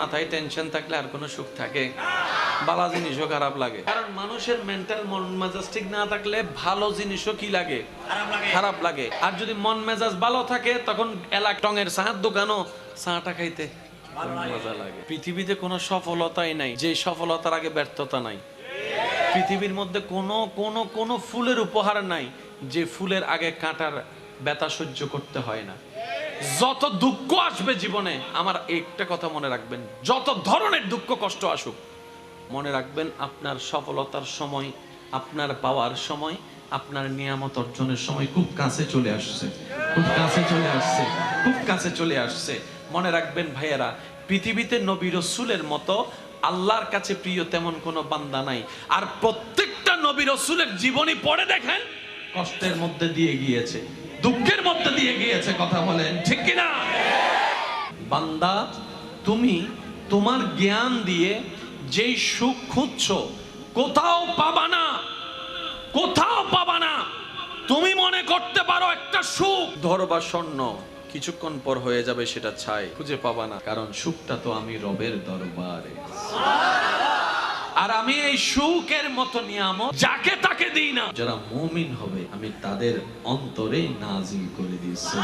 মাথায় টেনশন থাকলে আর কোনো সুখ থাকে। বালা জিনিসও খারাপ লাগে। কারণ মানুষের মেন্টাল মন মেজাজ ঠিক না থাকলে ভালো জিনিসও কি লাগে? খারাপ লাগে। আর যদি মন মেজাজ ভালো থাকে তখন এলাক টঙের চাহার দোকানও চাটা খাইতে মজা লাগে। পৃথিবীতে কোনো সফলতাই নাই। যে সফলতার আগে ব্যর্থতা নাই। পৃথিবীর মধ্যে কোনো কোনো কোনো ফুলের উপহার নাই। যে ফুলের আগে কাঁটার ব্যথা সহ্য করতে হয় না। যত দুঃখ আসবে জীবনে, আমার একটা কথা মনে রাখবেন, যত ধরনের দুঃখ কষ্ট আসুক, মনে রাখবেন আপনার সফলতার সময়, আপনার পাওয়ার সময়, আপনার নিয়ামত অর্জনের সময় খুব কাছে চলে আসছে, খুব কাছে চলে আসছে, খুব কাছে চলে আসছে। মনে রাখবেন ভাইয়েরা, পৃথিবীতে নবী রসুলের মতো আল্লাহর কাছে প্রিয় তেমন কোনো বান্দা নাই। আর প্রত্যেকটা নবী রসুলের জীবনী পড়ে দেখেন, কষ্টের মধ্যে দিয়ে গিয়েছে। দুঃখের মধ্যে দিয়ে গিয়েছে কথা বলেন, ঠিক কিনা? বান্দা, তুমি তোমার জ্ঞান দিয়ে যেই সুখ খুঁজছ, কোথাও পাবা না, কোথাও পাবা না। তুমি মনে করতে পারো একটা সুখ। ধরবা স্বর্ণ, কিছুক্ষণ পর হয়ে যাবে সেটা ছাই, খুঁজে পাবা না, কারণ সুখটা তো আমি রবের দরবারে। আর আমি এই সুখের মতো নিয়ামত যাকে তাকে দিই না। যারা মুমিন হবে আমি তাদের অন্তরে নাজিল করে দিয়েছি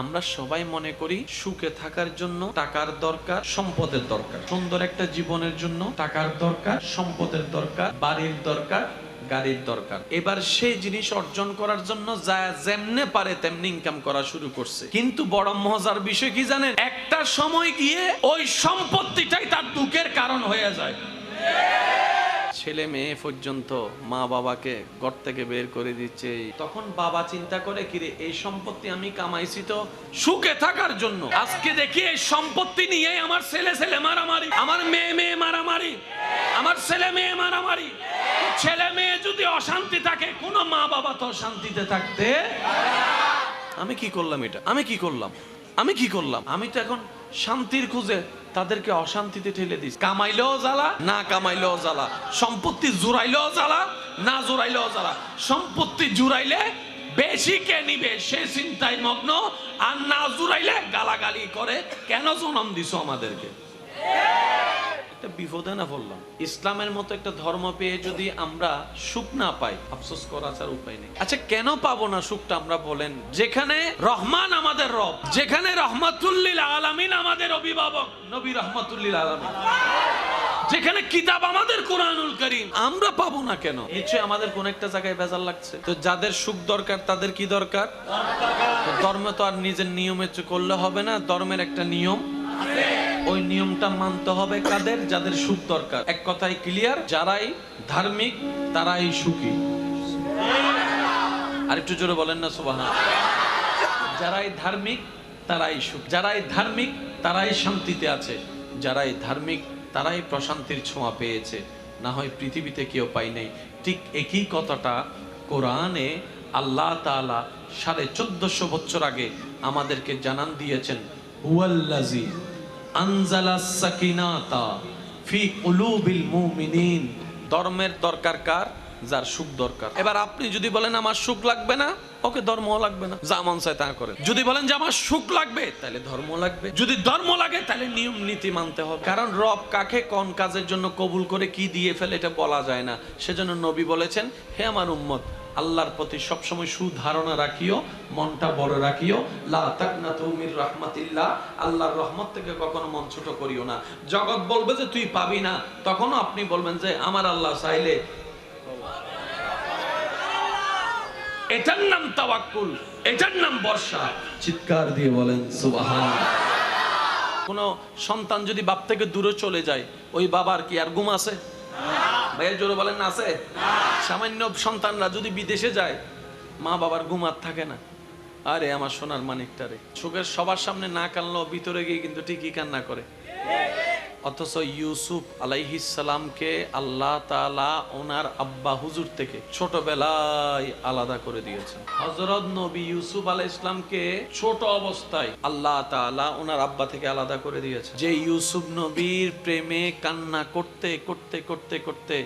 আমরা সবাই মনে করি সুখে থাকার জন্য টাকার দরকার সম্পদের দরকার। সুন্দর একটা জীবনের জন্য টাকার দরকার সম্পদের দরকার বাড়ির দরকার গাড়ির দরকার। এবার সেই জিনিস অর্জন করার জন্য যেমনে পারে তেমনি ইনকাম করা শুরু করছে। কিন্তু বড় মজার বিষয় কি জানেন? একটা সময় গিয়ে ওই সম্পত্তিটাই তার দুঃখের কারণ হয়ে যায়। ছেলে মেয়ে পর্যন্ত মা বাবাকে ঘর থেকে বের করে দিচ্ছে। তখন বাবা চিন্তা করে, কিরে, এই সম্পত্তি আমি কামাইছি তো সুখে থাকার জন্য। আজকে দেখি এই সম্পত্তি নিয়ে আমার ছেলে ছেলে মারামারি। আমার মেয়ে মেয়ে মারামারি। আমার ছেলে মেয়ে মারামারি। ছেলে মেয়ে যদি অশান্তি থাকে, কোনো মা বাবা তো শান্তিতে থাকতে আমি কি করলাম এটা? আমি কি করলাম? আমি কি করলাম? আমি তো এখন শান্তির খুঁজে তাদেরকে অশান্তিতে ঠেলে দিস কামাইলেও জ্বালা, না কামাইলেও জ্বালা। সম্পত্তি জুড়াইলেও জ্বালা, না জুড়াইলেও জ্বালা। সম্পত্তি জুড়াইলে বেশি কে নিবে? সে চিন্তায় মগ্ন, আর না জুড়াইলে গালাগালি করে। কেন জনম দিছো আমাদেরকে? একটা বিপদে না বললাম। ইসলামের মতো একটা ধর্ম পেয়ে যদি আমরা সুখ না পাই, আফসোস করা ছাড়া উপায় নেই। আচ্ছা কেন পাবো না সুখটা আমরা বলেন। যেখানে রহমান আমাদের রব, যেখানে রহমাতুল্লিল আলামিন আমাদের অভিভাবক, নবী রহমাতুল্লিল আলামিন। যেখানে কিতাব আমাদের কোরআনুল করিম। আমরা পাবো না কেন? নিশ্চয় আমাদের কোন একটা জায়গায় ভেজাল লাগছে। তো যাদের সুখ দরকার, তাদের কি দরকার? ধর্ম তো আর নিজের নিয়মে করলে হবে না, ধর্মের একটা নিয়ম। ওই নিয়মটা মানতে হবে কাদের? যাদের সুখ দরকার। এক কথায় ক্লিয়ার যারাই ধার্মিক, তারাই সুখী। আর একটু জোরে বলেন না সুবাহা যারাই ধার্মিক, তারাই সুখ। যারাই ধার্মিক, তারাই শান্তিতে আছে। যারাই ধার্মিক, তারাই প্রশান্তির ছোঁয়া পেয়েছে। না হয় পৃথিবীতে কেউ পাই নাই। ঠিক একই কথাটা কোরআনে আল্লাহ তাআলা সাড়ে চোদ্দশো বছর আগে আমাদেরকে জানান দিয়েছেন হুয়াল্লাজি আনজালা সাকিনাতা ফি কুলুবিল মুমিনিন। ধর্মের দরকার কার? যার সুখ দরকার। এবার আপনি যদি বলেন, আমার সুখ লাগবে না, ওকে ধর্ম লাগবে না। যা মন চায় তা করেন যদি বলেন যে, আমার সুখ লাগবে, তাহলে ধর্ম লাগবে। যদি ধর্ম লাগে, তাহলে নিয়ম, নীতি মানতে হবে। কারণ রব কাকে কোন কাজের জন্য কবুল করে কি দিয়ে ফেলে, এটা বলা যায় না। সেজন্য নবী বলেছেন, হে আমার উম্মত আল্লাহর প্রতি সবসময় সুধারণা রাখিও, মনটা বড় রাখিও। লা আল্লাহর রহমত থেকে কখনো মন ছোট করিও না। জগৎ বলবে যে তুই পাবি না, তখনও আপনি বলবেন যে আমার আল্লাহ চাইলে। এটার নাম তাওয়াক্কুল, এটার নাম বর্ষা। চিৎকার দিয়ে বলেন কোন সন্তান যদি বাপ থেকে দূরে চলে যায়, ওই বাবার কি আর ঘুম আছে? ভাইয়ের জোরে বলেন না, আছে? সামান্য সন্তানরা যদি বিদেশে যায়, মা বাবার ঘুম আর থাকে না। আরে আমার সোনার মানিকটা রে। সবার সামনে না কানলো ভিতরে গিয়ে কিন্তু ঠিকই কান্না করে। অথচ ইউসুফ আলাইহিসালামকে আল্লাহ তালা ওনার আব্বা হুজুর থেকে ছোটবেলায় আলাদা করে দিয়েছেন। হযরত নবী ইউসুফ আলাইহিস ইসলামকে ছোট অবস্থায় আল্লাহ তাআলা ওনার আব্বা থেকে আলাদা করে দিয়েছেন। যে ইউসুফ নবীর প্রেমে কান্না করতে করতে করতে করতে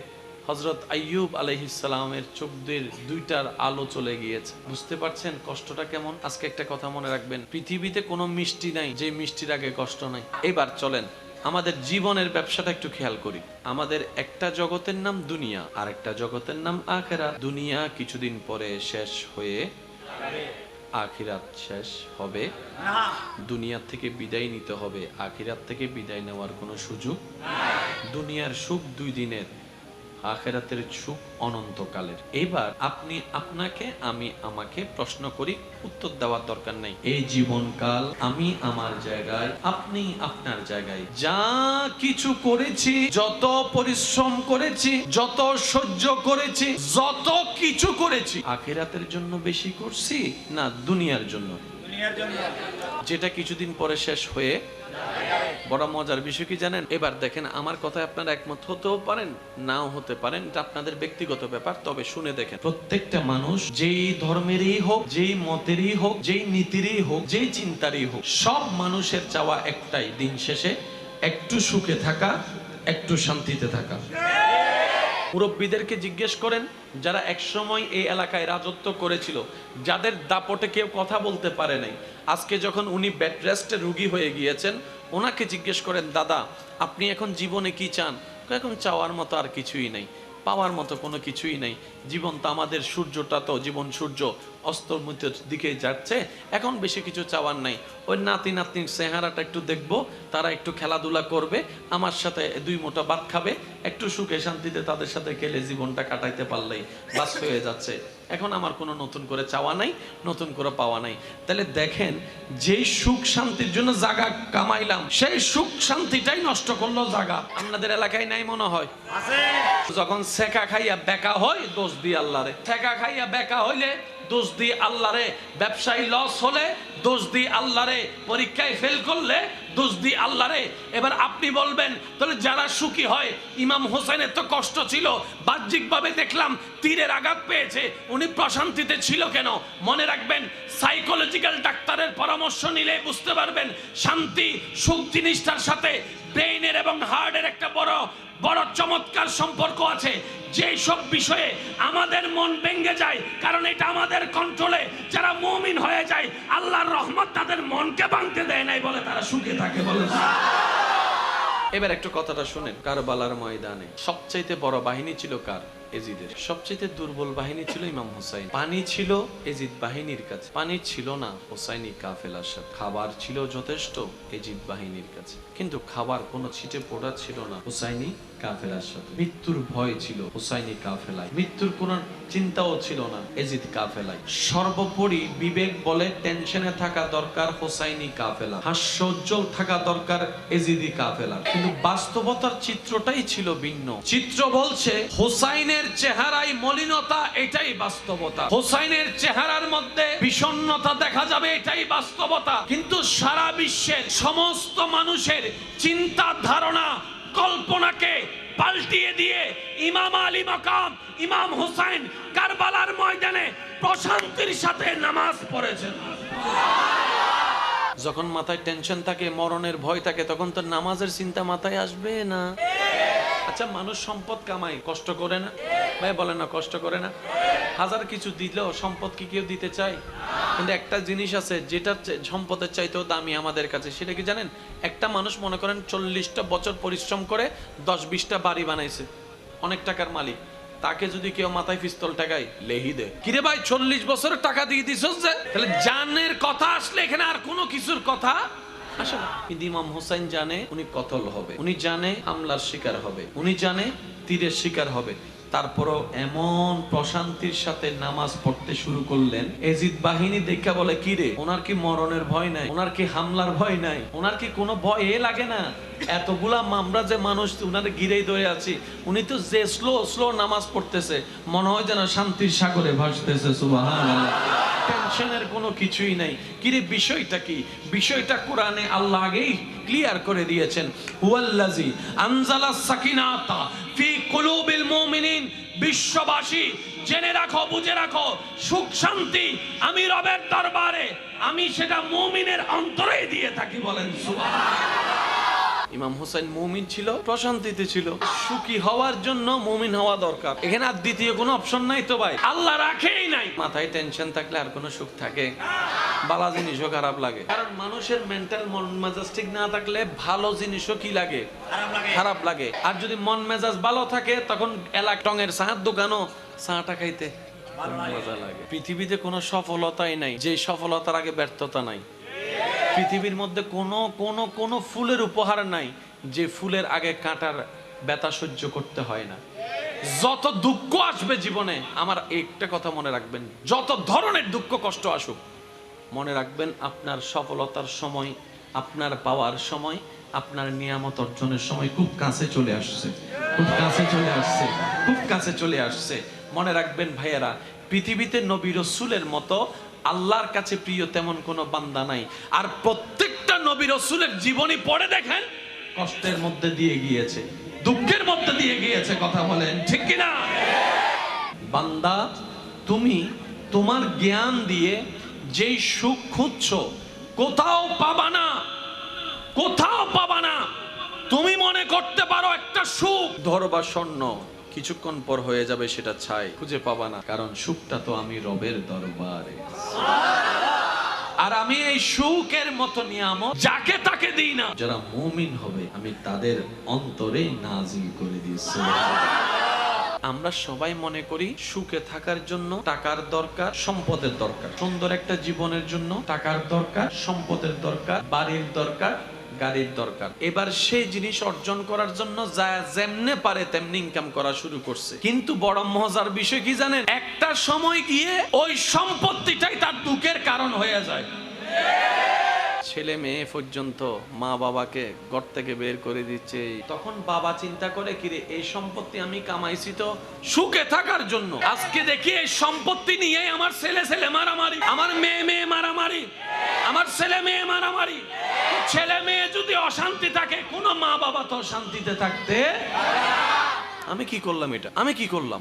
হজরত আইয়ুব আলহিসালামের চোখ দিয়ে দুইটার আলো চলে গিয়েছে। বুঝতে পারছেন কষ্টটা কেমন? আজকে একটা কথা মনে রাখবেন, পৃথিবীতে কোনো মিষ্টি নাই, যে মিষ্টির আগে কষ্ট নাই। এবার চলেন আমাদের জীবনের ব্যবসাটা একটু খেয়াল করি। আমাদের একটা জগতের নাম দুনিয়া আর একটা জগতের নাম আখেরা দুনিয়া কিছুদিন পরে শেষ হয়ে আখিরাত শেষ হবে। দুনিয়ার থেকে বিদায় নিতে হবে। আখিরাত থেকে বিদায় নেওয়ার কোনো সুযোগ দুনিয়ার সুখ দুই দিনের। আখেরাতের সুখ অনন্তকালের। এবার আপনি আপনাকে আমি আমাকে প্রশ্ন করি উত্তর দেওয়ার দরকার নাই। এই জীবনকাল আমি আমার জায়গায় আপনি আপনার জায়গায়। যা কিছু করেছি যত পরিশ্রম করেছি যত সহ্য করেছি যত কিছু করেছি আখেরাতের জন্য বেশি করছি না দুনিয়ার জন্য? যেটা কিছুদিন পরে শেষ হয়ে বড় মজার বিষয় কি জানেন? এবার দেখেন, আমার কথায় আপনারা একমত হতেও পারেন, নাও হতে পারেন, এটা আপনাদের ব্যক্তিগত ব্যাপার, তবে শুনে দেখেন। প্রত্যেকটা মানুষ যেই ধর্মেরই হোক, যেই মতেরই হোক, যেই নীতিরই হোক, যেই চিন্তারই হোক, সব মানুষের চাওয়া একটাই, দিন শেষে একটু সুখে থাকা, একটু শান্তিতে থাকা। মুরব্বীদেরকে জিজ্ঞেস করেন, যারা একসময় এই এলাকায় রাজত্ব করেছিল, যাদের দাপটে কেউ কথা বলতে পারে নাই, আজকে যখন উনি বেড রেস্টে রুগী হয়ে গিয়েছেন ওনাকে জিজ্ঞেস করেন, দাদা, আপনি এখন জীবনে কি চান? এখন চাওয়ার মতো আর কিছুই নেই, পাওয়ার মতো কোনো কিছুই নেই। জীবন তো আমাদের সূর্যটা তো, জীবন সূর্য অস্তমিতের দিকে যাচ্ছে, এখন বেশি কিছু চাওয়ার নাই। ওই নাতি নাতনির চেহারাটা একটু দেখব, তারা একটু খেলাধুলা করবে, আমার সাথে দুই মোটা ভাত খাবে, একটু সুখে শান্তিতে তাদের সাথে খেলে জীবনটা কাটাইতে পারলেই বাস হয়ে যাচ্ছে। এখন আমার কোনো নতুন করে চাওয়া নাই নতুন করে পাওয়া নাই। তাহলে দেখেন যেই সুখ শান্তির জন্য জাগা কামাইলাম সেই সুখ শান্তিটাই নষ্ট করল জাগা। আপনাদের এলাকায় নাই মনে হয়? যখন সেকা খাইয়া বেকা হয় দোষ দিয়ে আল্লাহরে। সেকা খাইয়া বেকা হইলে দোষ দিয়ে আল্লাহরে ব্যবসায়ী লস হলে, দোষ দিয়ে আল্লাহরে পরীক্ষায় ফেল করলে, দোষ দিয়ে আল্লাহরে। এবার আপনি বলবেন, তাহলে যারা সুখী হয়, ইমাম হোসেনের তো কষ্ট ছিল, বাহ্যিকভাবে দেখলাম তীরের আঘাত পেয়েছে, উনি প্রশান্তিতে ছিল কেন? মনে রাখবেন সাইকোলজিক্যাল ডাক্তারের পরামর্শ নিলে বুঝতে পারবেন, শান্তি, সুখ জিনিসটার সাথে ব্রেইনের এবং একটা বড় চমৎকার সম্পর্ক আছে। যে সব বিষয়ে আমাদের মন ভেঙে যায়, কারণ এটা আমাদের কন্ট্রোলে যারা মুমিন হয়ে যায়, আল্লাহর রহমত তাদের মনকে ভাঙতে দেয় নাই বলে তারা সুখে থাকে বলে। এবার একটু কথাটা শুনেন, কারবালার ময়দানে। সবচাইতে বড় বাহিনী ছিল কার? এজিদের। সবচাইতে দুর্বল বাহিনী ছিল ইমাম হুসাইন। পানি ছিল এজিদ বাহিনীর কাছে। পানি ছিল না হুসাইনি কাফেলার সাথে। খাবার ছিল যথেষ্ট এজিদ বাহিনীর কাছে। কিন্তু খাবার কোনো ছিটে পড়া ছিল না হুসাইনি কাফেলার সাথে। মৃত্যুর ভয় ছিল কাফেলায়। মৃত্যুর কোন চিন্তাও ছিল না এজিদ কাফেলায়। সর্বোপরি বিবেক বলে টেনশনে থাকা দরকার হোসাইনি কাফেলা। থাকা দরকার এজিদি কিন্তু বাস্তবতার চিত্রটাই ছিল ভিন্ন। চিত্র বলছে, হোসাইনের চেহারায় মলিনতা, এটাই বাস্তবতা। হোসাইনের চেহারার মধ্যে বিষণ্ণতা দেখা যাবে, এটাই বাস্তবতা। কিন্তু সারা বিশ্বের সমস্ত মানুষের চিন্তা ধারণা কল্পনাকে পাল্টিয়ে দিয়ে ইমাম আলী মাকাম, ইমাম হুসাইন কারবালার ময়দানে প্রশান্তির সাথে নামাজ পড়েছেন। যখন মাথায় টেনশন থাকে, মরণের ভয় থাকে, তখন তো নামাজের চিন্তা মাথায় আসবে না। আচ্ছা মানুষ সম্পদ কামায়, কষ্ট করে না? ভাই বলে না, কষ্ট করে না। হাজার কিছু দিলেও সম্পদ কি কেউ দিতে চায়? কিন্তু একটা জিনিস আছে, যেটা সম্পদের চাইতেও দামি আমাদের কাছে, সেটা কি জানেন? একটা মানুষ মনে করেন চল্লিশটা বছর পরিশ্রম করে দশ বিশটা বাড়ি বানাইছে, অনেক টাকার মালিক। তাকে যদি কেউ মাথায় পিস্তল টাকায় লেহি দে। কিরে ভাই, চল্লিশ বছরের টাকা দিয়ে দিস তাহলে জানের কথা আসলে এখানে আর কোনো কিছুর কথা জানে উনি কতল হবে। উনি জানে হামলার শিকার হবে। উনি জানে তীরের শিকার হবে। তারপরও এমন প্রশান্তির সাথে নামাজ পড়তে শুরু করলেন। এজিদ বাহিনী দেখা বলে, কি রে? ওনার কি মরণের ভয় নাই? ওনার কি হামলার ভয় নাই? ওনার কি কোনো ভয় এ লাগে না? এতগুলা মামরা যে মানুষ উনারে গিরেই ধরে আছি, উনি তো যে স্লো স্লো নামাজ পড়তেছে, মনে হয় যেন শান্তির সাগরে ভাসতেছে টেনশনের কোনো কিছুই নাই। কিরে বিষয়টা কি? বিষয়টা কোরআনে আল্লাহ আগেই ক্লিয়ার করে দিয়েছেন। হুয়াল্লাজি আনজালা সাকিনাতা ফি কুলুবিল মুমিনিন, বিশ্ববাসী, জেনে রাখো, বুঝে রাখো, সুখ, শান্তি আমি রবের দরবারে, আমি সেটা মুমিনের অন্তরেই দিয়ে থাকি বলেন সুবহান ইমাম হোসেন মুমিন ছিল প্রশান্তিতে ছিল। সুখী হওয়ার জন্য মুমিন হওয়া দরকার। এখানে আর দ্বিতীয় কোনো অপশন নাই তো ভাই। আল্লাহ রাখেই নাই। মাথায় টেনশন থাকলে আর কোনো সুখ থাকে। বালা জিনিসও খারাপ লাগে। কারণ মানুষের মেন্টাল মন মেজাজ ঠিক না থাকলে ভালো জিনিসও কি লাগে? খারাপ লাগে। আর যদি মন মেজাজ ভালো থাকে তখন এলাক টঙের চাহার দোকানও চাটা খাইতে মজা লাগে। পৃথিবীতে কোনো সফলতাই নাই। যে সফলতার আগে ব্যর্থতা নাই। পৃথিবীর মধ্যে কোনো কোনো কোনো ফুলের উপহার নাই যে ফুলের আগে কাঁটার ব্যথা সহ্য করতে হয় না। যত দুঃখ আসবে জীবনে, আমার একটা কথা মনে রাখবেন, যত ধরনের দুঃখ কষ্ট আসুক, মনে রাখবেন আপনার সফলতার সময়, আপনার পাওয়ার সময়, আপনার নিয়ামত অর্জনের সময় খুব কাছে চলে আসছে, খুব কাছে চলে আসছে, খুব কাছে চলে আসছে। মনে রাখবেন ভাইয়েরা, পৃথিবীতে নবী রসুলের মতো আল্লাহর কাছে প্রিয় তেমন কোনো বান্দা নাই। আর প্রত্যেকটা নবী রসুলের জীবনী পড়ে দেখেন, কষ্টের মধ্যে দিয়ে গিয়েছে, দুঃখের মধ্যে দিয়ে গিয়েছে কথা বলেন, ঠিক কিনা? বান্দা, তুমি তোমার জ্ঞান দিয়ে যেই সুখ খুঁজছ, কোথাও পাবা না, কোথাও পাবা না। তুমি মনে করতে পারো একটা সুখ। ধরবা স্বর্ণ কিছুক্ষণ পর হয়ে যাবে সেটা ছাই। খুঁজে পাবা না, কারণ সুখটা তো আমি রবের দরবারে। আর আমি এই সুখের মতো নিয়ামত যাকে তাকে দিই না। যারা মুমিন হবে, আমি তাদের অন্তরে নাজিল করে দিয়েছি আমরা সবাই মনে করি সুখে থাকার জন্য টাকার দরকার, সম্পদের দরকার। সুন্দর একটা জীবনের জন্য টাকার দরকার, সম্পদের দরকার, বাড়ির দরকার গাড়ির দরকার। এবার সেই জিনিস অর্জন করার জন্য যা যেমনে পারে তেমনি ইনকাম করা শুরু করছে। কিন্তু বড় মজার বিষয় কি জানেন? একটা সময় গিয়ে ওই সম্পত্তিটাই তার দুঃখের কারণ হয়ে যায়। ছেলে মেয়ে পর্যন্ত মা বাবাকে ঘর থেকে বের করে দিচ্ছে। তখন বাবা চিন্তা করে কিরে এই সম্পত্তি আমি কামাইছি তো সুখে থাকার জন্য। আজকে দেখি এই সম্পত্তি নিয়ে আমার ছেলে ছেলে মারামারি। আমার মেয়ে মেয়ে মারামারি। আমার ছেলে মেয়ে মারামারি। ছেলে মেয়ে যদি অশান্তি থাকে, কোনো মা বাবা তো শান্তিতে থাকতে আমি কি করলাম এটা? আমি কি করলাম?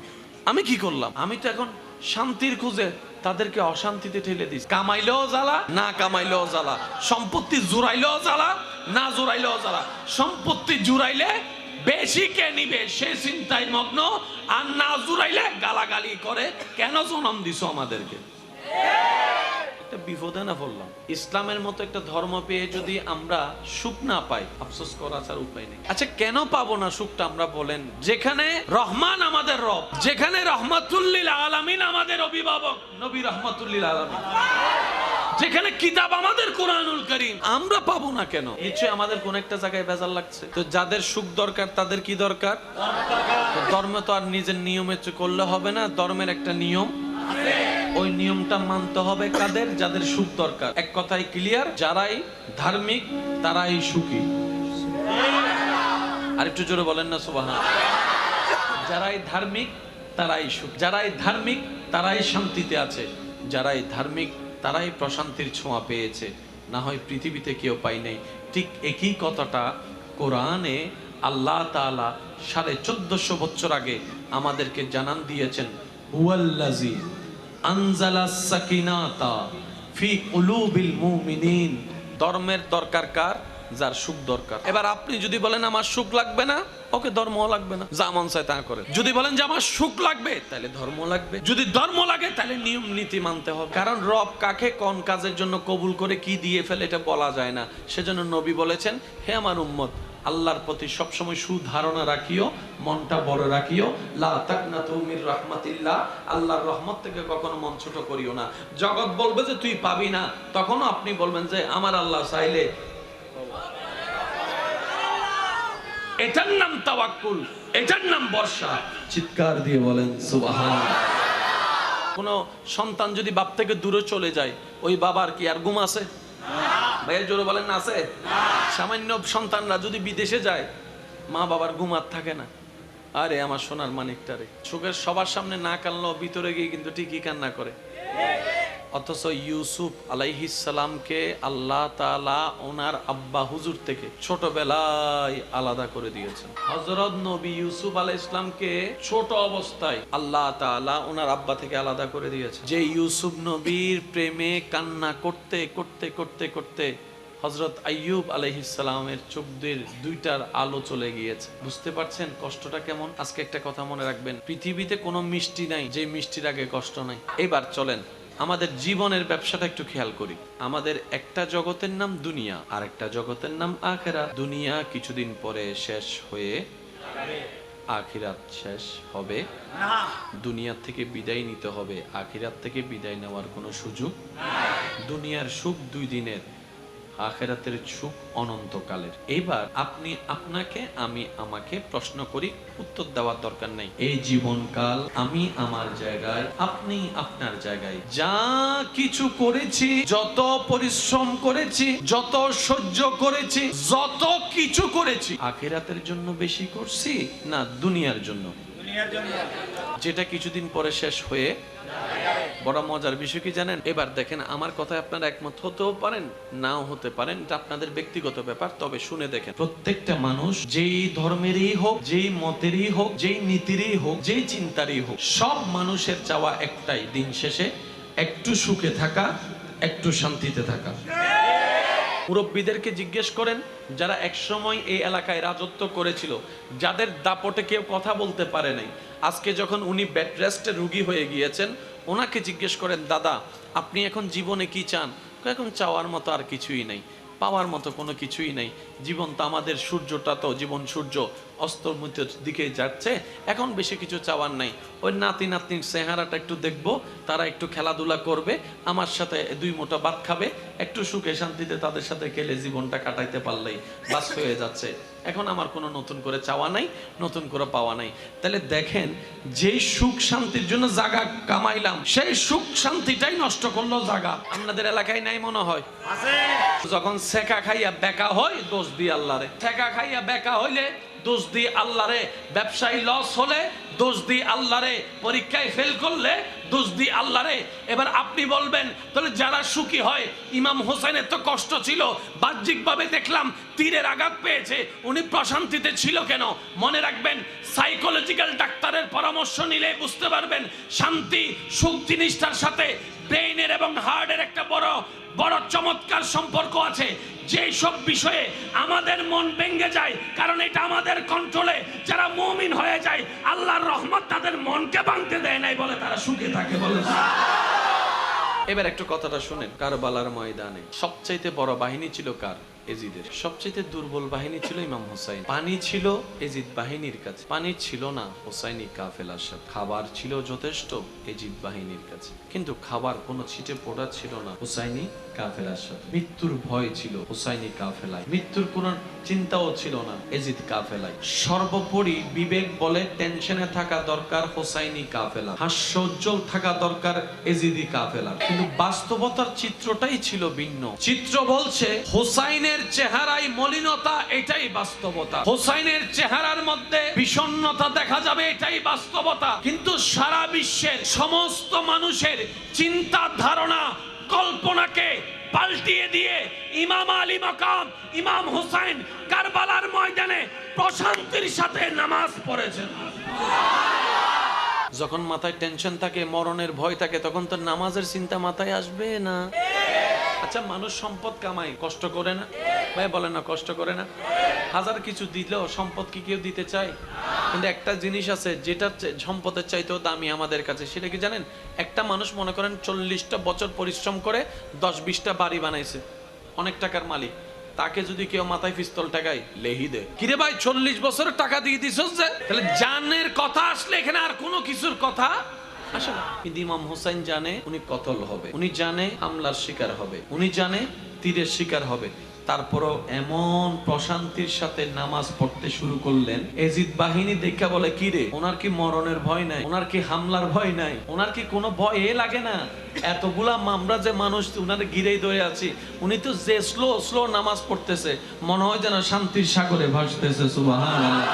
আমি কি করলাম? আমি তো এখন শান্তির খুঁজে তাদেরকে অশান্তিতে ঠেলে দিস কামাইলেও জ্বালা, না কামাইলেও জ্বালা। সম্পত্তি জুড়াইলেও জ্বালা, না জুড়াইলেও জ্বালা। সম্পত্তি জুড়াইলে বেশি কে নিবে? সে চিন্তায় মগ্ন, আর না জুড়াইলে গালাগালি করে। কেন জনম দিছো আমাদেরকে? একটা বিপদে না পড়লাম ইসলামের মতো একটা ধর্ম পেয়ে যদি আমরা সুখ না পাই, আফসোস করা ছাড়া উপায় নেই। আচ্ছা কেন পাবো না সুখটা আমরা বলেন। যেখানে রহমান আমাদের রব, যেখানে রহমাতুল্লিল আলামিন আমাদের অভিভাবক, নবী রহমাতুল্লিল আলামিন। যেখানে কিতাব আমাদের কোরআনুল করিম। আমরা পাবো না কেন? নিশ্চয়ই আমাদের কোন একটা জায়গায় বেজার লাগছে। তো যাদের সুখ দরকার, তাদের কি দরকার? ধর্ম তো আর নিজের নিয়মে করলে হবে না, ধর্মের একটা নিয়ম। ওই নিয়মটা মানতে হবে কাদের? যাদের সুখ দরকার। এক কথায় ক্লিয়ার যারাই ধার্মিক, তারাই সুখী। আর একটু জোরে বলেন না সুবাহ যারাই ধার্মিক, তারাই সুখ। যারাই ধার্মিক, তারাই শান্তিতে আছে। যারাই ধার্মিক, তারাই প্রশান্তির ছোঁয়া পেয়েছে। না হয় পৃথিবীতে কেউ পাই নাই। ঠিক একই কথাটা কোরআনে আল্লাহ তাআলা সাড়ে চোদ্দশো বছর আগে আমাদেরকে জানান দিয়েছেন হুয়াল্লাজি আনজালা সাকিনাতা ফি কুলুবিল মুমিনিন। ধর্মের দরকার কার? যার সুখ দরকার। এবার আপনি যদি বলেন আমার সুখ লাগবে না, ওকে ধর্ম লাগবে না। যা মন চায় তা করে। যদি বলেন যে আমার সুখ লাগবে, তাহলে ধর্ম লাগবে। যদি ধর্ম লাগে, তাহলে নিয়ম নীতি মানতে হবে। কারণ রব কাকে কোন কাজের জন্য কবুল করে কি দিয়ে ফেলে, এটা বলা যায় না। সেজন্য নবী বলেছেন, হে আমার উম্মত আল্লাহর প্রতি সবসময় সুধারণা রাখিও, মনটা বড় রাখিও। লা তাকনাতু মির আল্লাহর রহমত থেকে কখনো মন ছোট করিও না। জগৎ বলবে যে তুই পাবি না, তখনও আপনি বলবেন যে আমার আল্লাহ চাইলে। এটার নাম তাওয়াক্কুল, এটার নাম বর্ষা। চিৎকার দিয়ে বলেন, সুবহান। কোন সন্তান যদি বাপ থেকে দূরে চলে যায়, ওই বাবার কি আর ঘুম আছে? ভাইয়ের জোরে বলেন না, আছে? সামান্য সন্তানরা যদি বিদেশে যায়, মা বাবার ঘুম আর থাকে না। আরে, আমার সোনার মানিকটারে চোখের সবার সামনে না কানলো ভিতরে গিয়ে কিন্তু ঠিকই কান্না করে। অথচ ইউসুফ আলাইহিসালামকে আল্লাহ তাআলা ওনার আব্বা হুজুর থেকে ছোটবেলায় আলাদা করে দিয়েছেন। হজরত নবী ইউসুফ আলাইহিস ইসলামকে ছোট অবস্থায় আল্লাহ তাআলা ওনার আব্বা থেকে আলাদা করে দিয়েছেন। যে ইউসুফ নবীর প্রেমে কান্না করতে করতে করতে করতে হজরত আইয়ুব আলহিসালামের চোখ দিয়ে দুইটার আলো চলে গিয়েছে। বুঝতে পারছেন কষ্টটা কেমন? আজকে একটা কথা মনে রাখবেন। পৃথিবীতে কোনো মিষ্টি নাই, যে মিষ্টির আগে কষ্ট নাই। এবার চলেন। আমাদের জীবনের ব্যবসাটা একটু খেয়াল করি। আমাদের একটা জগতের নাম দুনিয়া, আর একটা জগতের নাম আখেরা। দুনিয়া কিছুদিন পরে শেষ হয়ে আখিরাত শেষ হবে। দুনিয়ার থেকে বিদায় নিতে হবে। আখিরাত থেকে বিদায় নেওয়ার কোনো সুযোগ দুনিয়ার সুখ দুই দিনের। আখেরাতের সুখ অনন্তকালের। এইবার আপনি আপনাকে, আমি আমাকে প্রশ্ন করি, উত্তর দেওয়ার দরকার নেই। এই জীবনকাল আমি আমার জায়গায় আপনি আপনার জায়গায়। যা কিছু করেছি, যত পরিশ্রম করেছি, যত সহ্য করেছি, যত কিছু করেছি। আখেরাতের জন্য বেশি করছি না, দুনিয়ার জন্য? যেটা কিছুদিন পরে শেষ হয়ে বড় মজার বিষয় কি জানেন? এবার দেখেন, আমার কথায় আপনারা একমত হতেও পারেন, নাও হতে পারেন, এটা আপনাদের ব্যক্তিগত ব্যাপার, তবে শুনে দেখেন। প্রত্যেকটা মানুষ যেই ধর্মেরই হোক, যেই মতেরই হোক, যেই নীতিরই হোক, যেই চিন্তারই হোক, সব মানুষের চাওয়া একটাই, দিন শেষে একটু সুখে থাকা, একটু শান্তিতে থাকা। মুরব্বীদেরকে জিজ্ঞেস করেন যারা একসময় এই এলাকায় রাজত্ব করেছিল, যাদের দাপটে কেউ কথা বলতে পারে নাই। আজকে যখন উনি বেড রেস্টে রুগী হয়ে গিয়েছেন, ওনাকে জিজ্ঞেস করেন, দাদা, আপনি এখন জীবনে কি চান? এখন চাওয়ার মতো আর কিছুই নেই, পাওয়ার মতো কোনো কিছুই নেই। জীবন তো আমাদের সূর্যটা তো, জীবন সূর্য অস্তমিতের দিকে যাচ্ছে। এখন বেশি কিছু চাওয়ার নাই। ওই নাতি নাতনির চেহারাটা একটু দেখব তারা একটু খেলাধুলা করবে আমার সাথে দুই মোটা ভাত খাবে একটু সুখে শান্তিতে তাদের সাথে খেলে জীবনটা কাটাইতে পারলেই বাস হয়ে যাচ্ছে। এখন আমার কোনো নতুন করে চাওয়া নাই নতুন করে পাওয়া নাই। তাহলে দেখেন যেই সুখ শান্তির জন্য জাগা কামাইলাম সেই সুখ শান্তিটাই নষ্ট করল জাগা। আপনাদের এলাকায় নাই মনে হয়? যখন সেকা খাইয়া বেকা হয় দোষ দিয়ে আল্লাহরে। সেকা খাইয়া বেকা হইলে দোষ দিয়ে আল্লাহরে ব্যবসায়ী লস হলে, দোষ দিয়ে আল্লাহরে পরীক্ষায় ফেল করলে, দোষ দিয়ে আল্লাহরে। এবার আপনি বলবেন, তাহলে যারা সুখী হয়, ইমাম হোসেনের তো কষ্ট ছিল, বাহ্যিকভাবে দেখলাম তীরের আঘাত পেয়েছে, উনি প্রশান্তিতে ছিল কেন? মনে রাখবেন সাইকোলজিক্যাল ডাক্তারের পরামর্শ নিলে বুঝতে পারবেন, শান্তি, সুখ জিনিসটার সাথে ব্রেইনের এবং হার্টের একটা বড় বড় চমৎকার সম্পর্ক আছে। যে সব বিষয়ে আমাদের মন ভেঙে যায়, কারণ এটা আমাদের কন্ট্রোলে যারা মুমিন হয়ে যায়, আল্লাহর রহমত তাদের মনকে ভাঙতে দেয় নাই বলে তারা সুখে থাকে বলে। এবার একটু কথাটা শুনেন, কারবালার ময়দানে। সবচাইতে বড় বাহিনী ছিল কার? এজিদের। সবচাইতে দুর্বল বাহিনী ছিল ইমাম হোসাইন। পানি ছিল এজিদ বাহিনীর কাছে। পানি ছিল না হোসাইনি কাফেলার সাথে। খাবার ছিল যথেষ্ট এজিদ বাহিনীর কাছে। কিন্তু খাবার কোনো ছিটে পড়া ছিল না হোসাইনি কাফেলার সাথে। মৃত্যুর ভয় ছিল হোসাইনি কাফেলায়। মৃত্যুর কোনো চিন্তাও ছিল না এজিদ কাফেলায়। সর্বোপরি বিবেক বলে টেনশনে থাকা দরকার হোসাইনি কাফেলা। হাস্যোজ্জ্বল থাকা দরকার এজিদি কাফেলা কিন্তু বাস্তবতার চিত্রটাই ছিল ভিন্ন। চিত্র বলছে, হোসাইনের চেহারায় মলিনতা, এটাই বাস্তবতা। হোসাইনের চেহারার মধ্যে বিষণ্ণতা দেখা যাবে, এটাই বাস্তবতা। কিন্তু সারা বিশ্বের সমস্ত মানুষের চিন্তা ধারণা কল্পনাকে পাল্টিয়ে দিয়ে ইমাম আলী মাকাম, ইমাম হুসাইন কারবালার ময়দানে প্রশান্তির সাথে নামাজ পড়েছেন। যখন মাথায় টেনশন থাকে, মরণের ভয় থাকে, তখন তো নামাজের চিন্তা মাথায় আসবে না। আচ্ছা মানুষ সম্পদ কামায়, কষ্ট করে না? ভাই বলে না, কষ্ট করে না? হাজার কিছু দিলেও সম্পদ কি কেউ দিতে চায়? কিন্তু একটা জিনিস আছে, যেটা সম্পদের চাইতেও দামি আমাদের কাছে, সেটা কি জানেন? একটা মানুষ মনে করেন চল্লিশটা বছর পরিশ্রম করে দশ বিশটা বাড়ি বানাইছে, অনেক টাকার মালিক। তাকে যদি কেউ মাথায় পিস্তল টাকায় লেহি দে। কিরে ভাই, চল্লিশ বছরের টাকা দিয়ে যে? তাহলে জানের কথা আসলে এখানে আর কোনো কিছুর কথা আসে না কিন্তু ইমাম হোসেন জানে, উনি কতল হবে। উনি জানে হামলার শিকার হবে। উনি জানে তীরের শিকার হবে। তারপরও এমন প্রশান্তির সাথে নামাজ পড়তে শুরু করলেন। এজিদ বাহিনী দেখা বলে, কি রে? ওনার কি মরণের ভয় নাই? ওনার কি হামলার ভয় নাই? ওনার কি কোনো ভয় এ লাগে না? এতগুলা মামরা যে মানুষ উনার গিরেই ধরে আছি, উনি তো যে স্লো স্লো নামাজ পড়তেছে, মনে হয় যেন শান্তির সাগরে ভাসতেছে, সুবহানাল্লাহ।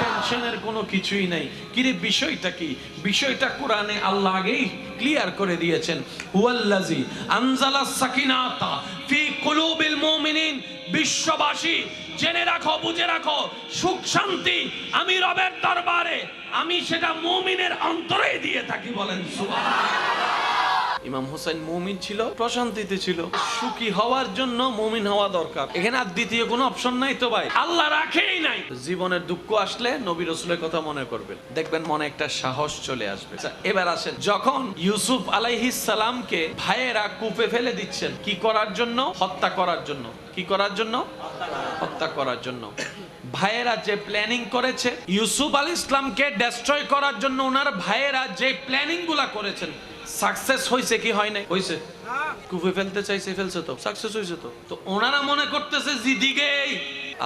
টেনশনের কোনো কিছুই নাই। কিরে বিষয়টা কি? বিষয়টা কোরআনে আল্লাহ আগেই ক্লিয়ার করে দিয়েছেন হুয়াল্লাজি আনজালা সাকিনাতা ফি কুলুবিল মুমিনিন বিশ্ববাসী, জেনে রাখো, বুঝে রাখো, সুখ শান্তি আমি রবের দরবারে, আমি সেটা মুমিনের অন্তরে দিয়ে থাকি বলেন, সুবহানাল্লাহ। ইমাম হোসেন মুমিন ছিল প্রশান্তিতে ছিল। সুখী হওয়ার জন্য মুমিন হওয়া দরকার। এখানে আর দ্বিতীয় কোনো অপশন নাই তো ভাই। আল্লাহ রাখেই নাই। জীবনের দুঃখ আসলে নবী রসুলের কথা মনে করবেন। দেখবেন মনে একটা সাহস চলে আসবে। আচ্ছা, এবার আসেন যখন ইউসুফ আলাইহিস সালামকে ভাইয়েরা কূপে ফেলে দিচ্ছেন কি করার জন্য? হত্যা করার জন্য। কি করার জন্য? হত্যা করার জন্য। ভাইয়েরা যে প্ল্যানিং করেছে ইউসুফ আল ইসলামকে ডেস্ট্রয় করার জন্য ওনার ভাইয়েরা যে প্ল্যানিংগুলা করেছেন সাকসেস হয়েছে কি হয় নাই? হয়েছে কুফে ফেলতে চাইছে ফেলছে তো। সাকসেস হয়েছে তো। তো ওনারা মনে করতেছে জিদিগেই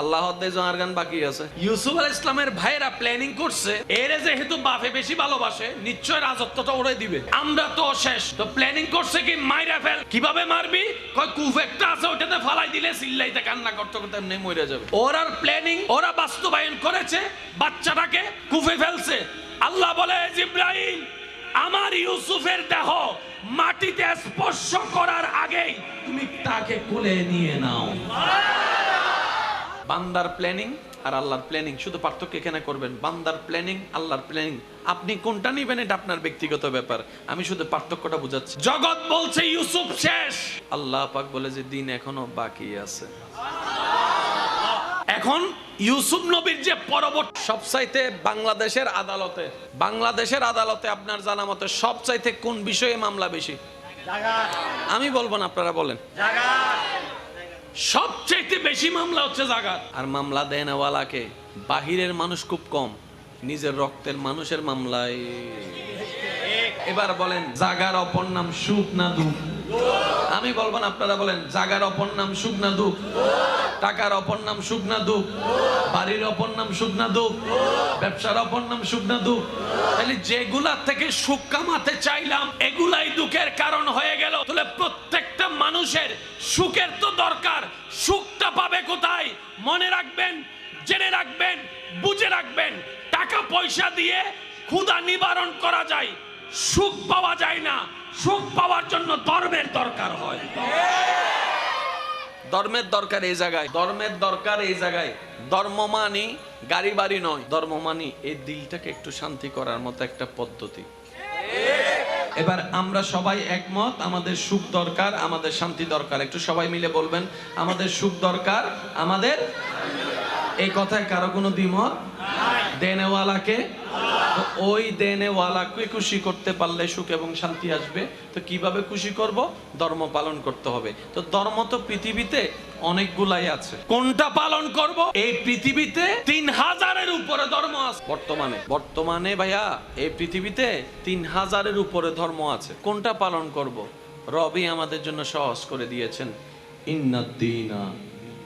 আল্লাহ জোয়ার গান বাকি আছে। ইউসুফ আল ইসলামের ভাইয়েরা প্ল্যানিং করছে এর যেহেতু বাপে বেশি ভালোবাসে নিশ্চয় রাজত্বটা ওরে দিবে। আমরা তো শেষ। তো প্ল্যানিং করছে কি মাইরা ফেল। কীভাবে মারবি? কয় কুফ একটা আছে ওটাতে ফালাই দিলে সিল্লাইতে কান্না করতে করতে এমনি মরে যাবে। ওরার প্ল্যানিং ওরা বাস্তবায়ন করেছে বাচ্চাটাকে কুফে ফেলছে। আল্লাহ বলে জিব্রাহিম আমার ইউসুফের দেহ মাটিতে স্পর্শ করার আগেই তুমি তাকে কোলে নিয়ে নাও। বান্দার প্ল্যানিং আর আল্লাহর প্ল্যানিং, শুধু পার্থক্য এখানে করবেন। বান্দার প্ল্যানিং, আল্লাহর প্ল্যানিং। আপনি কোনটা নিবেন এটা আপনার ব্যক্তিগত ব্যাপার। আমি শুধু পার্থক্যটা বুঝাচ্ছি। জগৎ বলছে ইউসুফ শেষ। আল্লাহ পাক বলে যে দিন এখনও বাকি আছে। এখন ইউসুফ নবীর যে পরবর্তী সবচাইতে বাংলাদেশের আদালতে বাংলাদেশের আদালতে আপনার জানা মতে সবচাইতে কোন বিষয়ে মামলা বেশি? আমি বলব না আপনারা বলেন। সবচাইতে বেশি মামলা হচ্ছে জাগার আর মামলা দেনওয়ালাকে বাহিরের মানুষ খুব কম নিজের রক্তের মানুষের মামলায়। এবার বলেন জাগার অপর নাম সুখ না দুঃখ? আমি বলব না, আপনারা বলেন, জাগার অপর নাম সুখ না দুঃখ টাকার অপর নাম সুখ না দুঃখ বাড়ির অপর নাম সুখ না দুঃখ ব্যবসার অপর নাম সুখ না দুঃখ তাহলে যেগুলা থেকে সুখ কামাতে চাইলাম, এগুলাই দুঃখের কারণ হয়ে গেল। তাহলে প্রত্যেকটা মানুষের সুখের তো দরকার, সুখটা পাবে কোথায়? মনে রাখবেন, জেনে রাখবেন, বুঝে রাখবেন, টাকা পয়সা দিয়ে ক্ষুধা নিবারণ করা যায়, সুখ পাওয়া যায় না। সুখ পাওয়ার জন্য ধর্মের দরকার হয়। ধর্মের দরকার এই জায়গায়, ধর্মের দরকার এই জায়গায়। ধর্ম মানি, গাড়ি বাড়ি নয়। ধর্ম মানি, এই দিলটাকে একটু শান্তি করার মতো একটা পদ্ধতি। এবার আমরা সবাই একমত, আমাদের সুখ দরকার, আমাদের শান্তি দরকার। একটু সবাই মিলে বলবেন, আমাদের সুখ দরকার, আমাদের এই কথায় কারও কোনো দ্বিমত? দেনেওয়ালাকে? ওই দেনেওয়ালাকে খুশি করতে পারলে সুখ এবং শান্তি আসবে। তো কীভাবে খুশি করব? ধর্ম পালন করতে হবে। তো ধর্ম তো পৃথিবীতে অনেকগুলাই আছে। কোনটা পালন করব? এই পৃথিবীতে তিন হাজারের উপরে ধর্ম আছে। বর্তমানে বর্তমানে ভাইয়া, এই পৃথিবীতে তিন হাজারের উপরে ধর্ম আছে। কোনটা পালন করব? রবি আমাদের জন্য সহজ করে দিয়েছেন। ইন্নাদ্দিনা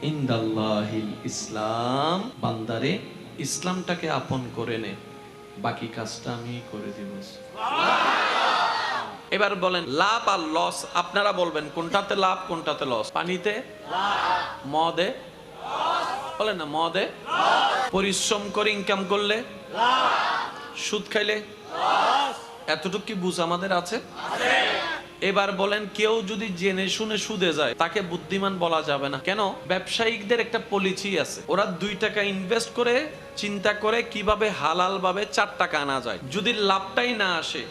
ইন্দাল্লাহিল ইসলাম। বান্দারে ইসলামটাকে আপন করে নে, বাকি কাজটা আমি করে দিব। এবার বলেন, লাভ আর লস, আপনারা বলবেন, কোনটাতে লাভ, কোনটাতে লস? পানিতে? মদে? বলেন না, মদে? পরিশ্রম করে ইনকাম করলে? সুদ খাইলে? এতটুকু কি বুঝ আমাদের আছে? এবার বলেন কেউ যদি জেনে শুনে সুদে যায় তাকে বুদ্ধিমান বলা যাবে না। কেন? ব্যবসায়িকদের একটা পলিসি আছে। ওরা দুই টাকা ইনভেস্ট করে চিন্তা করে কীভাবে হালাল ভাবে চার টাকা আনা যায়। যদি লাভটাই না আসে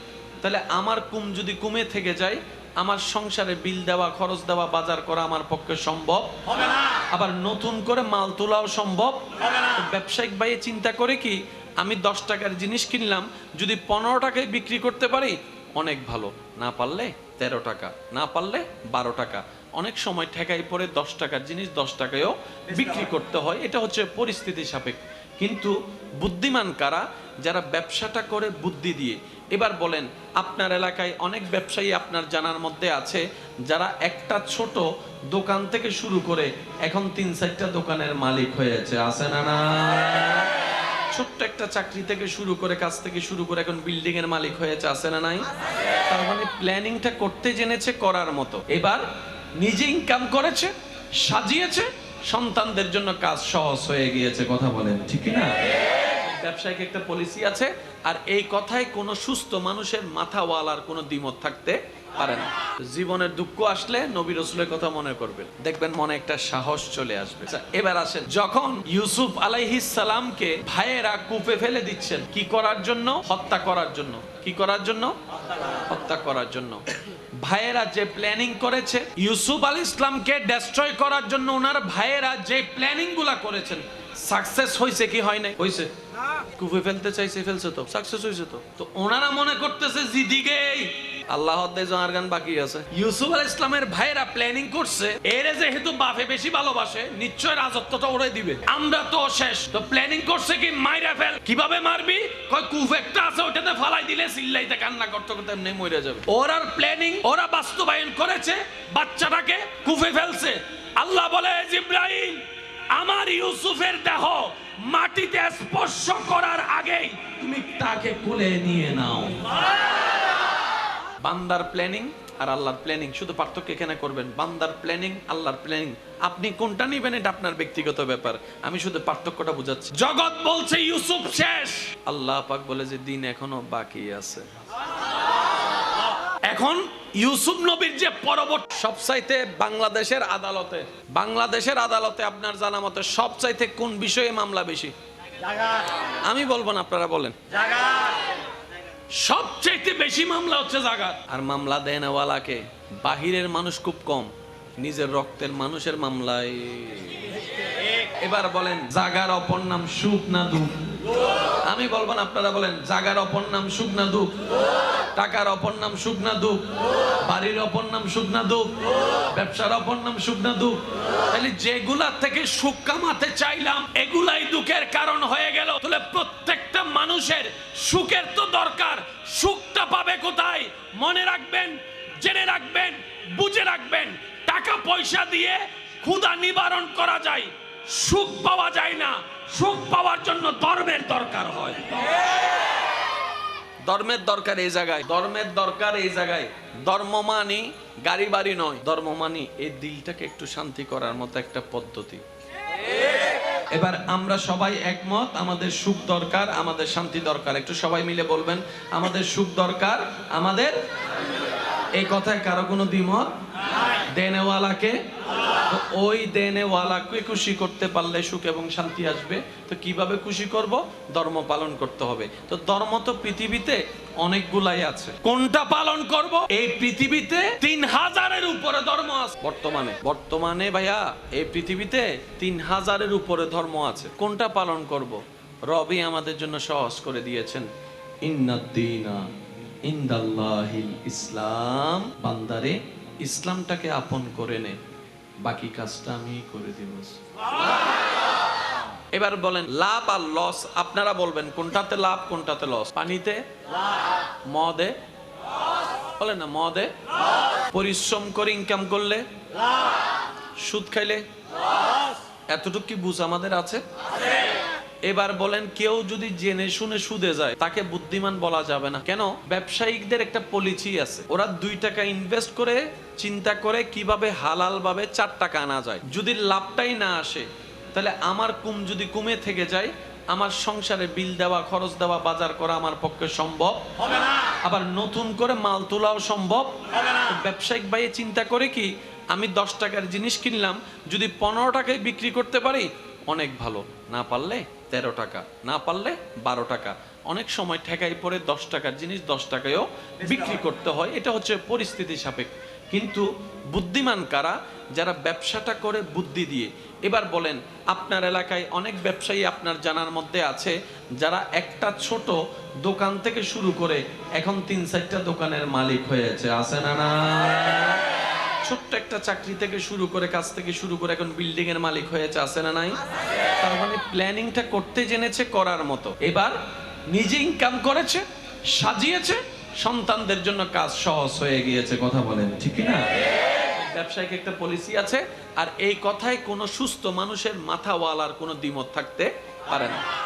তাহলে আমার কুম যদি কুমে থেকে যায় আমার সংসারে বিল দেওয়া খরচ দেওয়া বাজার করা আমার পক্ষে সম্ভব। আবার নতুন করে মাল তোলাও সম্ভব। ব্যবসায়িক ভাই চিন্তা করে কি আমি দশ টাকার জিনিস কিনলাম যদি পনেরো টাকায় বিক্রি করতে পারি অনেক ভালো। না পারলে তেরো টাকা, না পারলে বারো টাকা। অনেক সময় ঠেকাই পরে দশ টাকার জিনিস, দশ টাকায়ও বিক্রি করতে হয়। এটা হচ্ছে পরিস্থিতি সাপেক্ষ। কিন্তু বুদ্ধিমান কারা? যারা ব্যবসাটা করে বুদ্ধি দিয়ে। এবার বলেন, আপনার এলাকায় অনেক ব্যবসায়ী আপনার জানার মধ্যে আছে, যারা একটা ছোট দোকান থেকে শুরু করে এখন তিন চারটা দোকানের মালিক হয়েছে আছে। না না ছোট্ট একটা চাকরি থেকে শুরু করে, কাজ থেকে শুরু করে এখন বিল্ডিং এর মালিক হয়েছে, আছে না নাই? তার মানে প্ল্যানিংটা করতে জেনেছে, করার মতো। এবার নিজে ইনকাম করেছে, সাজিয়েছে, সন্তানদের জন্য কাজ সহজ হয়ে গিয়েছে, কথা বলেন, ঠিক না ব্যবসায়িক একটা পলিসি আছে, আর এই কথায় কোনো সুস্থ মানুষের মাথাওয়ালার কোনো দ্বিমত থাকতে পারে না। জীবনের দুঃখ আসলে নবী রসুলের কথা মনে করবেন দেখবেন মনে একটা সাহস চলে আসবে। আচ্ছা, এবার আসেন যখন ইউসুফ সালামকে ভাইয়েরা কূপে ফেলে দিচ্ছেন কি করার জন্য? হত্যা করার জন্য। কি করার জন্য? হত্যা করার জন্য। ভাইয়েরা যে প্ল্যানিং করেছে ইউসুফ আল ইসলামকে ডেস্ট্রয় করার জন্য ওনার ভাইয়েরা যে প্ল্যানিংগুলা করেছেন সাকসেস হয়েছে কি হয় নাই? হয়েছে কুফে ফেলতে চাইছে ফেলছে তো। সাকসেস হয়েছে তো। তো ওনারা মনে করতেছে জিদিগেই আল্লাহ বাকি আছে। ইউসুফ করছে যেহেতু বাপে বেশি ভালোবাসে, নিশ্চয় রাজত্বটা ওরে দিবে। আমরা তো শেষ, তো প্ল্যানিং করছে কি ফেল? কীভাবে মারবি? একটা আছে দিলে মরে প্ল্যানিং ওরা বাস্তবায়ন করেছে, বাচ্চাটাকে কুফে ফেলছে। আল্লাহ বলে জিব্রাইল, আমার ইউসুফের দেহ মাটিতে স্পর্শ করার আগেই তুমি তাকে কুলে নিয়ে নাও। বান্দার প্ল্যানিং আর আল্লাহর প্ল্যানিং শুধু পার্থক্য এখানে করবেন। বান্দার প্ল্যানিং আল্লাহর প্ল্যানিং আপনি কোনটা নিবেন এটা আপনার ব্যক্তিগত ব্যাপার। আমি শুধু পার্থক্যটা বুঝাচ্ছি। জগৎ বলছে ইউসুফ শেষ। আল্লাহ পাক বলে যে দিন এখনও বাকি আছে। এখন ইউসুফ নবীর যে পরবর্তী সবচাইতে বাংলাদেশের আদালতে। বাংলাদেশের আদালতে আপনার জানা মতে সবচাইতে কোন বিষয়ে মামলা বেশি? আমি বলব না, আপনারা বলেন। সবচেয়ে বেশি মামলা হচ্ছে জাগাত আর মামলা দেয় নেওয়ালাকে বাহিরের মানুষ খুব কম, নিজের রক্তের মানুষের মামলায়। এবার বলেন, জাগার অপর নাম সুখ না দুঃখ? আমি বলব না, আপনারা বলেন, জাগার অপর নাম সুখ না দুঃখ টাকার অপর নাম সুখ না দুঃখ বাড়ির অপর নাম সুখ না দুঃখ ব্যবসার অপর নাম সুখ না দুঃখ তাহলে যেগুলার থেকে সুখ কামাতে চাইলাম, এগুলাই দুঃখের কারণ হয়ে গেল। তাহলে প্রত্যেকটা মানুষের সুখের তো দরকার, সুখটা পাবে কোথায়? মনে রাখবেন, জেনে রাখবেন, বুঝে রাখবেন, টাকা পয়সা দিয়ে ক্ষুধা নিবারণ করা যায়, সুখ পাওয়া যায় না। সুখ পাওয়ার জন্য ধর্মের দরকার হয়। ধর্মের দরকার এই জায়গায়, ধর্মের দরকার এই জায়গায়। ধর্ম মানি, গাড়ি বাড়ি নয়। ধর্ম মানি, এই দিলটাকে একটু শান্তি করার মতো একটা পদ্ধতি। এবার আমরা সবাই একমত, আমাদের সুখ দরকার, আমাদের শান্তি দরকার। একটু সবাই মিলে বলবেন, আমাদের সুখ দরকার, আমাদের এই কথায় কারও কোনো দ্বিমত? দেনেওয়ালাকে? ওই দেনেওয়ালাকে খুশি করতে পারলে সুখ এবং শান্তি আসবে। তো কীভাবে খুশি করব? ধর্ম পালন করতে হবে। তো ধর্ম তো পৃথিবীতে অনেকগুলাই আছে। কোনটা পালন করব? এই পৃথিবীতে তিন হাজারের উপরে ধর্ম আছে। বর্তমানে। বর্তমানে ভাইয়া, এই পৃথিবীতে তিন হাজারের উপরে ধর্ম আছে। কোনটা পালন করব? রবি আমাদের জন্য সহজ করে দিয়েছেন। ইন্নাদ্দিনা ইন্দাল্লাহিল ইসলাম। বান্দারে ইসলামটাকে আপন করে নে, বাকি কাজটা আমি করে দিব। এবার বলেন, লাভ আর লস, আপনারা বলবেন, কোনটাতে লাভ, কোনটাতে লস? পানিতে? মদে? বলেন না, মদে? পরিশ্রম করে ইনকাম করলে? সুদ খাইলে? এতটুকু কি বুঝ আমাদের আছে? এবার বলেন কেউ যদি জেনে শুনে সুদে যায় তাকে বুদ্ধিমান বলা যাবে না। কেন? ব্যবসায়িকদের একটা পলিসি আছে। ওরা দুই টাকা ইনভেস্ট করে চিন্তা করে কীভাবে হালাল ভাবে চার টাকা আনা যায়। যদি লাভটাই না আসে তাহলে আমার কুম যদি কুমে থেকে যায় আমার সংসারে বিল দেওয়া খরচ দেওয়া বাজার করা আমার পক্ষে সম্ভব। আবার নতুন করে মাল তোলাও সম্ভব। ব্যবসায়িক ভাইয়ে চিন্তা করে কি আমি দশ টাকার জিনিস কিনলাম যদি পনেরো টাকায় বিক্রি করতে পারি অনেক ভালো। না পারলে তেরো টাকা। না পারলে বারো টাকা। অনেক সময় ঠেকাই পরে দশ টাকার জিনিস, দশ টাকায়ও বিক্রি করতে হয়। এটা হচ্ছে পরিস্থিতি সাপেক্ষ। কিন্তু বুদ্ধিমান কারা? যারা ব্যবসাটা করে বুদ্ধি দিয়ে। এবার বলেন, আপনার এলাকায় অনেক ব্যবসায়ী আপনার জানার মধ্যে আছে, যারা একটা ছোট দোকান থেকে শুরু করে এখন তিন চারটা দোকানের মালিক হয়েছে আছে। না না ছোট্ট একটা চাকরি থেকে শুরু করে, কাজ থেকে শুরু করে এখন বিল্ডিং এর মালিক হয়েছে, আছে না নাই? তার মানে প্ল্যানিংটা করতে জেনেছে করার মতো। এবার নিজে ইনকাম করেছে, সাজিয়েছে, সন্তানদের জন্য কাজ সহজ হয়ে গিয়েছে, কথা বলেন, ঠিক না ব্যবসায়িক একটা পলিসি আছে, আর এই কথায় কোনো সুস্থ মানুষের মাথাওয়ালার কোনো দ্বিমত থাকতে পারে না।